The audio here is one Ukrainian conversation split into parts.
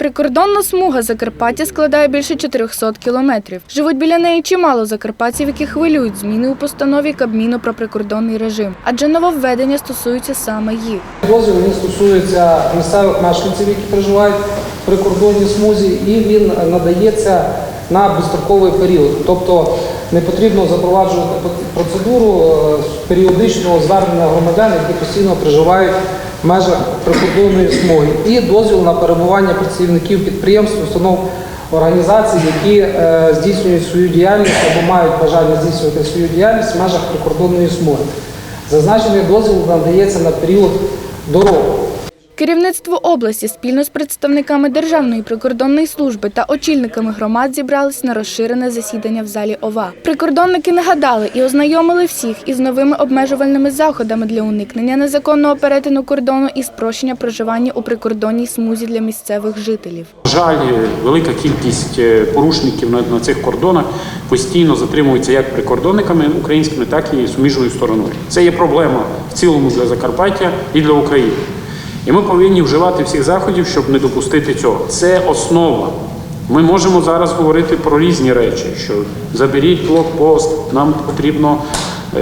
Прикордонна смуга Закарпаття складає більше 400 кілометрів. Живуть біля неї чимало закарпатців, які хвилюють зміни у постанові Кабміну про прикордонний режим, адже нововведення стосуються саме їх. Дозвіл він стосується місцевих мешканців, які проживають в прикордонній смузі, і він надається на безстроковий період. Тобто не потрібно запроваджувати процедуру е, періодичного звернення громадян, які постійно проживають межах прикордонної смуги, і дозвіл на перебування працівників підприємств, установ організацій, які е, здійснюють свою діяльність або мають бажання здійснювати свою діяльність в межах прикордонної смуги. Зазначений дозвіл надається на період до року. Керівництво області спільно з представниками Державної прикордонної служби та очільниками громад зібрались на розширене засідання в залі ОВА. Прикордонники нагадали і ознайомили всіх із новими обмежувальними заходами для уникнення незаконного перетину кордону і спрощення проживання у прикордонній смузі для місцевих жителів. Жаль, велика кількість е, порушників на цих кордонах постійно затримуються як прикордонниками українськими, так і суміжною стороною. Це є проблема в цілому для Закарпаття і для України. І ми повинні вживати всіх заходів, щоб не допустити цього. Це основа. Ми можемо зараз говорити про різні речі, що заберіть блокпост, нам потрібно,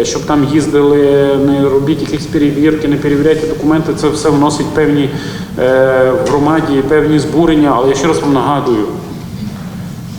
е, щоб там їздили, не робіть якісь перевірки, не перевіряйте документи. Це все вносить певні е, в громаді, певні збурення. Але я ще раз вам нагадую,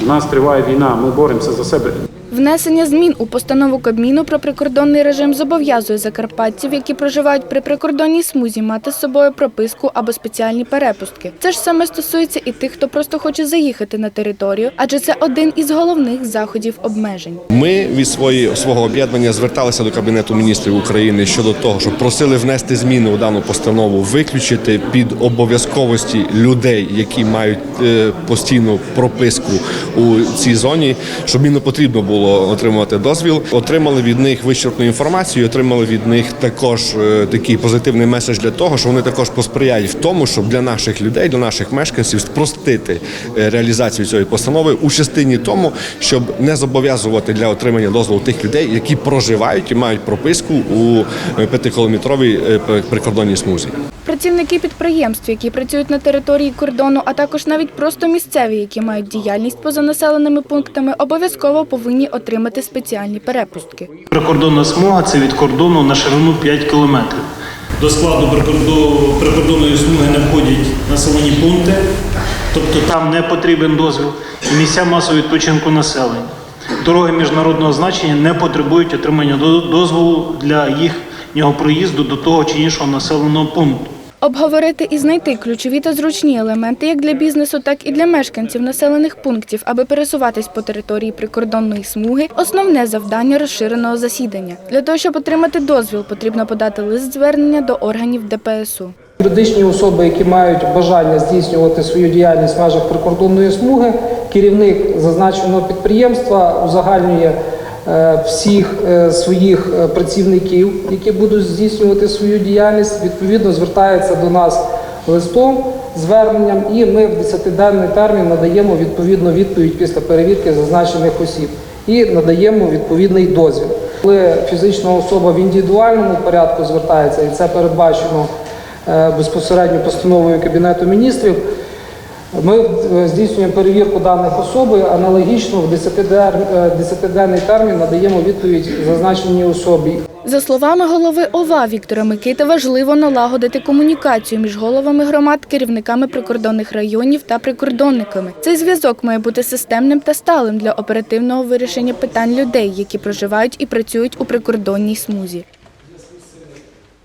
у нас триває війна, ми боремося за себе. Внесення змін у постанову Кабміну про прикордонний режим зобов'язує закарпатців, які проживають при прикордонній смузі, мати з собою прописку або спеціальні перепустки. Це ж саме стосується і тих, хто просто хоче заїхати на територію, адже це один із головних заходів обмежень. Ми від свої, свого об'єднання зверталися до Кабінету міністрів України щодо того, щоб просили внести зміни у дану постанову, виключити під обов'язковості людей, які мають е, постійну прописку у цій зоні, щоб не потрібно було отримувати дозвіл. Отримали від них вичерпну інформацію, отримали від них також е, такий позитивний меседж для того, що вони також посприяють в тому, щоб для наших людей, для наших мешканців спростити е, реалізацію цієї постанови у частині тому, щоб не зобов'язувати для отримання дозволу тих людей, які проживають і мають прописку у е, п'ятикілометровій прикордонній смузі. Працівники підприємств, які працюють на території кордону, а також навіть просто місцеві, які мають діяльність поза населеними пунктами, обов'язково повинні отримати спеціальні перепустки. Прикордонна смуга це від кордону на ширину 5 кілометрів. До складу прикордо- прикордонної смуги не входять населені пункти, тобто там не потрібен дозвіл, і місця масового відпочинку населення. Дороги міжнародного значення не потребують отримання до- дозволу для їхнього проїзду до того чи іншого населеного пункту. Обговорити і знайти ключові та зручні елементи як для бізнесу, так і для мешканців населених пунктів, аби пересуватись по території прикордонної смуги основне завдання розширеного засідання. Для того, щоб отримати дозвіл, потрібно подати лист звернення до органів ДПСУ. Юридичні особи, які мають бажання здійснювати свою діяльність в межах прикордонної смуги, керівник зазначеного підприємства узагальнює всіх е, своїх е, працівників, які будуть здійснювати свою діяльність, відповідно звертається до нас листом, зверненням, і ми в 10-денний термін надаємо відповідну відповідь після перевірки зазначених осіб і надаємо відповідний дозвіл. Коли фізична особа в індивідуальному порядку звертається, і це передбачено е, безпосередньо постановою Кабінету міністрів, ми е, здійснюємо перевірку даних особи, аналогічно в 10-дер- е, 10-денний термін надаємо відповідь зазначеній особі. За словами голови ОВА Віктора Микити, важливо налагодити комунікацію між головами громад, керівниками прикордонних районів та прикордонниками. Цей зв'язок має бути системним та сталим для оперативного вирішення питань людей, які проживають і працюють у прикордонній смузі.